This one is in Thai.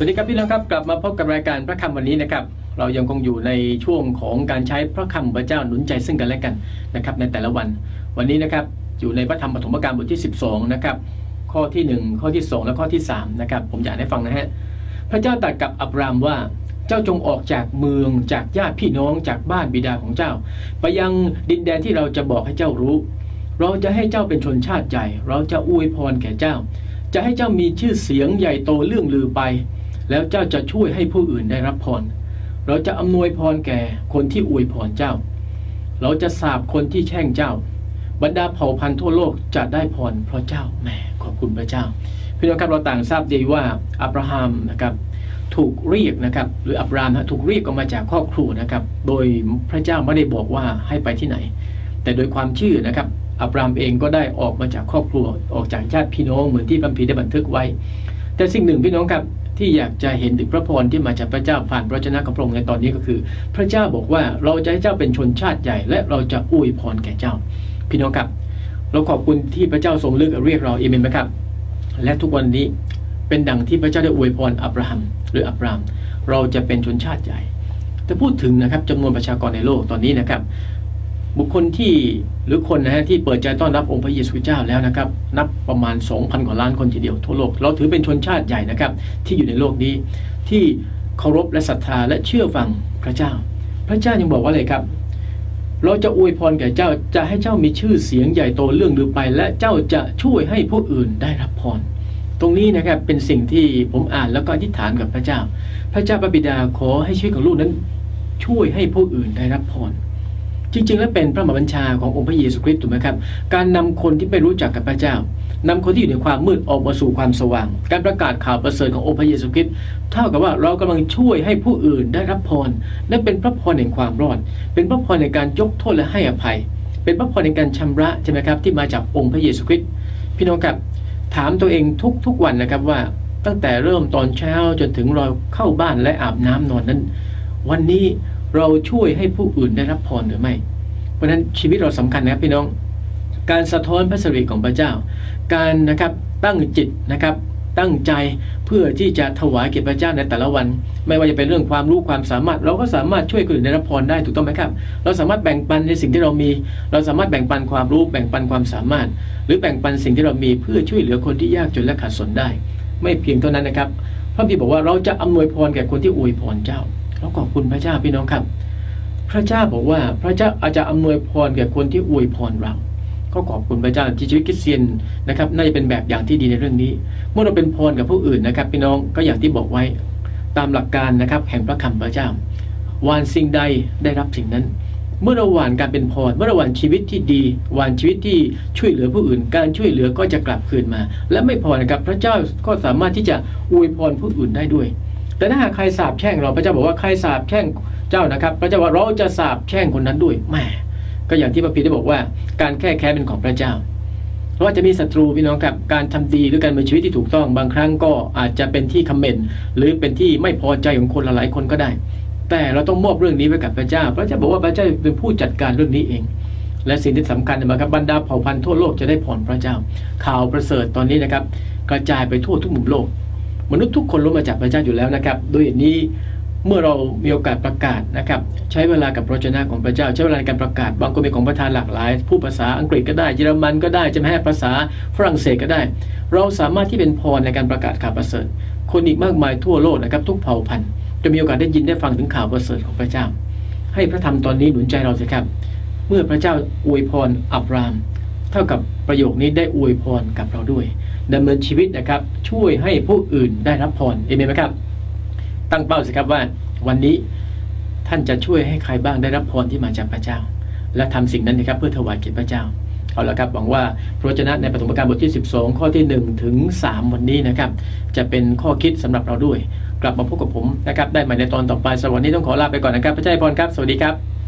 สวัสดีครับพี่น้องครับกลับมาพบกับรายการพระคำวันนี้นะครับ เรายังคงอยู่ในช่วงของการใช้พระคำพระเจ้าหนุนใจซึ่งกันและกันนะครับ ในแต่ละวัน วันนี้นะครับอยู่ในพระธรรมปฐมกาลบทที่ 12 นะครับ ข้อที่ 1 ข้อที่ 2 และข้อที่ 3 นะครับ ผมอยากให้ฟังนะฮะพระเจ้าตรัสกับอับรามว่าเจ้าจงออกจากเมืองจากญาติพี่น้องจากบ้านบิดาของเจ้า ไปยังดินแดนที่เราจะบอกให้เจ้ารู้ เราจะให้เจ้าเป็นชนชาติใหญ่เราจะอวยพรแก่เจ้า จะให้เจ้ามีชื่อเสียงใหญ่โตเรื่องลือไป แล้วเจ้าจะช่วยให้ผู้อื่นได้รับพร เราจะอำนวยพรแก่คนที่อวยพรเจ้า เราจะสาบคนที่แช่งเจ้า บรรดาเผ่าพันธุ์ทั่วโลกจะได้พรเพราะเจ้าแหมขอบคุณพระเจ้าพี่น้องครับเราต่างทราบดีว่าอับราฮัมนะครับถูกเรียกนะครับหรืออับรามนะถูกเรียกออกมาจากครอบครัวนะครับ โดยพระเจ้าไม่ได้บอกว่าให้ไปที่ไหน แต่โดยความเชื่อนะครับอับรามเองก็ได้ออกมาจากครอบครัวออกจากญาติพี่น้องเหมือนที่พระพีได้บันทึกไว้ แต่สิ่งหนึ่งพี่น้องครับที่อยากจะเห็นถึงพระพรที่มาจากพระเจ้าผ่านพระชนะของพระองค์ในตอนนี้ก็คือ พระเจ้าบอกว่าเราจะให้เจ้าเป็นชนชาติใหญ่ และเราจะอวยพรแก่เจ้า พี่น้องครับ เราขอบคุณที่พระเจ้าทรงเลือกเรียกเราเอเมนไหมครับ และทุกวันนี้เป็นดังที่พระเจ้าได้อวยพรอับราฮัมหรืออับราม เราจะเป็นชนชาติใหญ่แต่พูดถึงนะครับจำนวนประชากรในโลกตอนนี้นะครับ บุคคลที่หรือคนนะฮะที่เปิดใจต้อนรับองค์พระเยซูเจ้าแล้วนะครับ นับประมาณ 2,000 กว่าล้านคนทีเดียวทั่วโลก เราถือเป็นชนชาติใหญ่นะครับ ที่อยู่ในโลกนี้ ที่เคารพและศรัทธาและเชื่อฟังพระเจ้า พระเจ้ายังบอกว่าอะไรครับ เราจะอวยพรแก่เจ้าจะให้เจ้ามีชื่อเสียงใหญ่โตเรื่องลือไป และเจ้าจะช่วยให้ผู้อื่นได้รับพรตรงนี้นะครับเป็นสิ่งที่ผมอ่านแล้วก็อธิษฐานกับพระเจ้า พระเจ้าพระบิดาขอให้ชีวิตของลูกนั้น ช่วยให้ผู้อื่นได้รับพร จริง ๆ แล้วเป็นพระมหาบัญชาขององค์พระเยซูคริสต์ถูกไหมครับ การนำคนที่ไม่รู้จักกับพระเจ้านำคนที่อยู่ในความมืดออกมาสู่ความสว่าง การประกาศข่าวประเสริฐขององค์พระเยซูคริสต์เท่ากับว่าเรากำลังช่วยให้ผู้อื่นได้รับพร และเป็นพระพรแห่งความรอด เป็นพระพรในการยกโทษและให้อภัย เป็นพระพรในการชำระใช่ไหมครับที่มาจากองค์พระเยซูคริสต์พี่น้องครับถามตัวเองทุกๆวันนะครับว่า ตั้งแต่เริ่มตอนเช้าจนถึงเราเข้าบ้านและอาบน้ำนอนนั้น วันนี้ เราช่วยให้ผู้อื่นได้รับพรหรือไม่ เพราะฉะนั้นชีวิตเราสำคัญนะครับพี่น้อง การสะท้อนพระสิริของพระเจ้า การนะครับตั้งจิตนะครับตั้งใจเพื่อที่จะถวายเกียรติพระเจ้าในแต่ละวัน ไม่ว่าจะเป็นเรื่องความรู้ความสามารถ เราก็สามารถช่วยคนอื่นได้รับพรได้ถูกต้องไหมครับ เราสามารถแบ่งปันในสิ่งที่เรามี เราสามารถแบ่งปันความรู้แบ่งปันความสามารถ หรือแบ่งปันสิ่งที่เรามีเพื่อช่วยเหลือคนที่ยากจนและขาดสนได้ ไม่เพียงเท่านั้นนะครับพระบิดบอกว่าเราจะอำนวยพรแก่คนที่อวยพรเจ้า เราขอบคุณพระเจ้าพี่น้องครับ พระเจ้าบอกว่าพระเจ้าอาจจะอำนวยพรแก่คนที่อวยพรเรา ก็ขอบคุณพระเจ้าที่ชีวิตคริสเตียนนะครับน่าจะเป็นแบบอย่างที่ดีในเรื่องนี้ เมื่อเราเป็นพรกับผู้อื่นนะครับ พี่น้องก็อย่างที่บอกไว้ตามหลักการนะครับแห่งพระคำพระเจ้าวานสิ่งใดได้รับสิ่งนั้น เมื่อเราหวานการเป็นพรเมื่อเราหวานชีวิตที่ดีหวานชีวิตที่ช่วยเหลือผู้อื่น การช่วยเหลือก็จะกลับคืนมา และไม่พอนะครับพระเจ้าก็สามารถที่จะอวยพรผู้อื่นได้ด้วย แต่ถ้าหากใครสาบแช่งเราพระเจ้าบอกว่าใครสาบแช่งเจ้านะครับ พระเจ้าว่าเราจะสาบแช่งคนนั้นด้วยแหมก็อย่างที่พระพีได้บอกว่า การแค่แค้นเป็นของพระเจ้าเพราะว่าจะมีศัตรูพี่น้องครับการทำดีหรือการมีชีวิตที่ถูกต้องบางครั้งก็อาจจะเป็นที่คอมเมนต์หรือเป็นที่ไม่พอใจของคนหลายคนก็ได้ แต่เราต้องมอบเรื่องนี้ไว้กับพระเจ้า พระเจ้าบอกว่าพระเจ้าเป็นผู้จัดการเรื่องนี้เอง และสิ่งที่สำคัญนะครับบรรดาเผ่าพันธุ์ทั่วโลกจะได้ผ่อนพระเจ้า ข่าวประเสริฐตอนนี้นะครับ กระจายไปทั่วทุกมุมโลก มนุษย์ทุกคนรู้มาจากพระเจ้าอยู่แล้วนะครับโดยนี้เมื่อเรามีโอกาสประกาศนะครับใช้เวลากับพระเจ้าของพระเจ้า ใช้เวลาในการประกาศ บางคนเป็นของประธานหลากหลายผู้ภาษาอังกฤษก็ได้เยอรมันก็ได้จะไม่ให้ภาษาฝรั่งเศสก็ได้ เราสามารถที่เป็นพรในการประกาศข่าวประเสริฐ คนอีกมากมายทั่วโลกนะครับทุกเผ่าพันธุ์จะมีโอกาสได้ยินได้ฟังถึงข่าวประเสริฐของพระเจ้า ให้พระธรรมตอนนี้หนุนใจเราสิครับ เมื่อพระเจ้าอวยพรอับราม เท่ากับประโยคนี้ได้อวยพรกับเราด้วยดำเนินชีวิตนะครับ ช่วยให้ผู้อื่นได้รับพรเอเมนไหมครับ ตั้งเป้าสิครับว่าวันนี้ท่านจะช่วยให้ใครบ้างได้รับพรที่มาจากพระเจ้า และทำสิ่งนั้นนะครับเพื่อถวายเกียรติพระเจ้าเอาละครับหวังว่าพระวจนะในปฐมกาลบทที่ 12 ข้อที่1ถึง3วันนี้นะครับจะเป็นข้อคิดสำหรับเราด้วย กลับมาพบกับผมนะครับได้ใหม่ในตอนต่อไปสวัสดีต้องขอลาไปก่อนนะครับพระเจ้าพรครับ สวัสดีครับ